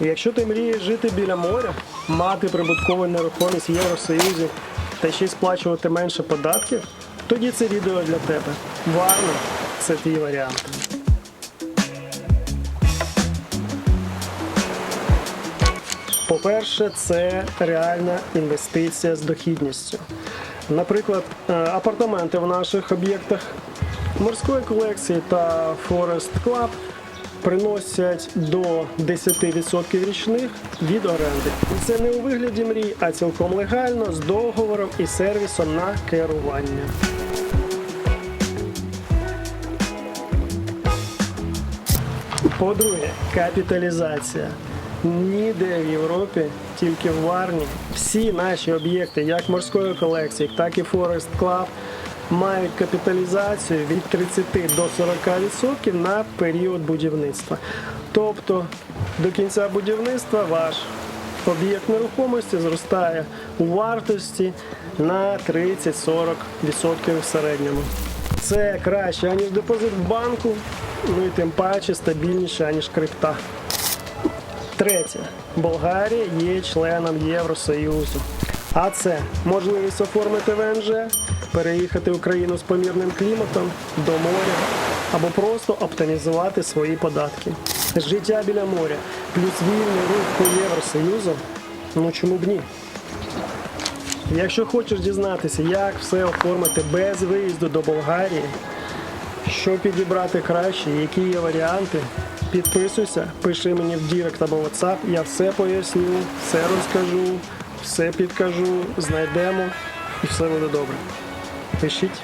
Якщо ти мрієш жити біля моря, мати прибуткову нерухомість в Євросоюзі та ще й сплачувати менше податків, тоді це відео для тебе. Варно, це твій варіант. По-перше, це реальна інвестиція з дохідністю. Наприклад, е, апартаменти в наших об'єктах морської колекції та Forest Club приносять до 10% річних від оренди. І це не у вигляді мрій, а цілком легально з договором і сервісом на керування. По-друге, капіталізація. Ніде в Європі, тільки в Варні. Всі наші об'єкти, як морської колекції, так і Forest Club, мають капіталізацію від 30 до 40% на період будівництва. Тобто до кінця будівництва ваш об'єкт нерухомості зростає у вартості на 30-40% в середньому. Це краще, аніж депозит в банку, ну і тим паче стабільніше, аніж крипта. Третє. Болгарія є членом Євросоюзу. А це можливість оформити ВНЖ, переїхати в країну з помірним кліматом до моря або просто оптимізувати свої податки. Життя біля моря плюс вільний рух по Євросоюзу. Ну чому б ні? Якщо хочеш дізнатися, як все оформити без виїзду до Болгарії, що підібрати краще, які є варіанти, підписуйся, пиши мені в Дірект або WhatsApp, я все поясню, все розкажу, все підкажу, знайдемо і все буде добре. Пишіть.